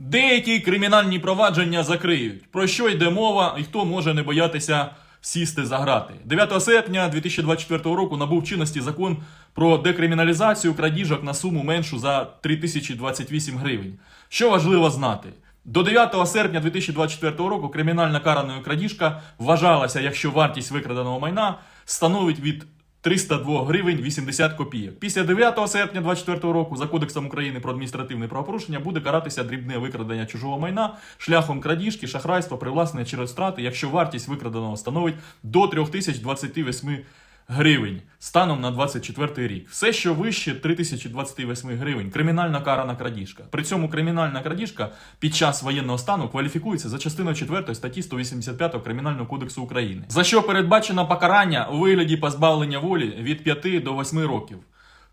Деякі кримінальні провадження закриють. Про що йде мова і хто може не боятися сісти за грати? 9 серпня 2024 року набув чинності закон про декриміналізацію крадіжок на суму меншу за 3028 гривень. Що важливо знати? До 9 серпня 2024 року кримінальна караною крадіжка вважалася, якщо вартість викраденого майна становить від 302 гривень 80 копійок. Після 9 серпня 2024 року за Кодексом України про адміністративне правопорушення буде каратися дрібне викрадення чужого майна шляхом крадіжки, шахрайства, привласнення через страти, якщо вартість викраденого становить до 3028 гривень станом на 24 рік. Все, що вище 3028 гривень, кримінальна карана крадіжка. При цьому кримінальна крадіжка під час воєнного стану кваліфікується за частиною 4 статті 185 Кримінального кодексу України, за що передбачено покарання у вигляді позбавлення волі від 5 до 8 років.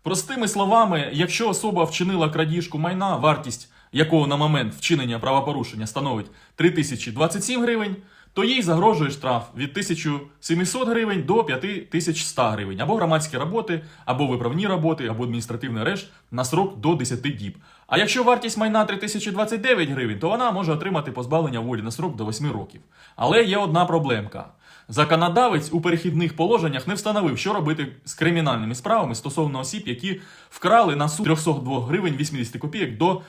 Простими словами, якщо особа вчинила крадіжку майна, вартість якого на момент вчинення правопорушення становить 3027 гривень, то їй загрожує штраф від 1700 гривень до 5100 гривень, або громадські роботи, або виправні роботи, або адміністративний арешт на срок до 10 діб. А якщо вартість майна 3029 гривень, то вона може отримати позбавлення волі на срок до 8 років. Але є одна проблемка. Законодавець у перехідних положеннях не встановив, що робити з кримінальними справами стосовно осіб, які вкрали на суму 302 гривень 80 копійок до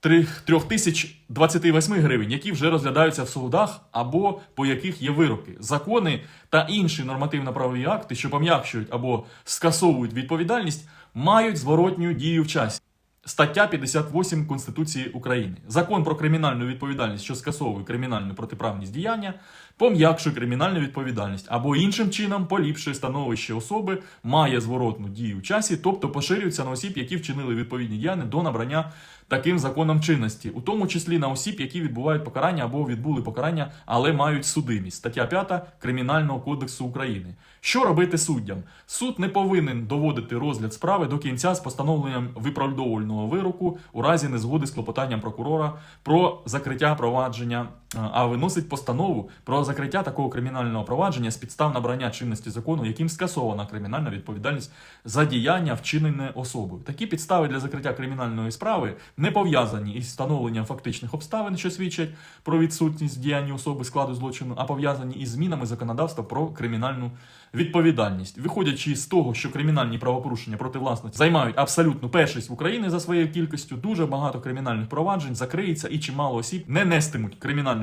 3028 гривень, які вже розглядаються в судах або по яких є вироки. Закони та інші нормативно-правові акти, що пом'якшують або скасовують відповідальність, мають зворотню дію в часі. Стаття 58 Конституції України. Закон про кримінальну відповідальність, що скасовує кримінальну протиправність діяння, пом'якшує кримінальну відповідальність або іншим чином поліпшує становище особи, має зворотну дію в часі, тобто поширюється на осіб, які вчинили відповідні діяння до набрання таким законом чинності, у тому числі на осіб, які відбувають покарання або відбули покарання, але мають судимість. Стаття 5 Кримінального кодексу України. Що робити суддям? Суд не повинен доводити розгляд справи до кінця з постановленням виправдовувального вироку у разі незгоди з клопотанням прокурора про закриття провадження, а виносить постанову про закриття такого кримінального провадження з підстав набрання чинності закону, яким скасована кримінальна відповідальність за діяння, вчинене особою. Такі підстави для закриття кримінальної справи не пов'язані із встановленням фактичних обставин, що свідчать про відсутність діяння особи складу злочину, а пов'язані із змінами законодавства про кримінальну відповідальність. Виходячи з того, що кримінальні правопорушення проти власності займають абсолютну першість в Україні за своєю кількістю, дуже багато кримінальних проваджень закриється і чимало осіб не нестимуть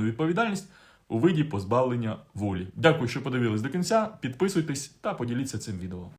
кримінальну відповідальність у виді позбавлення волі. Дякую, що подивились до кінця. Підписуйтесь та поділіться цим відео.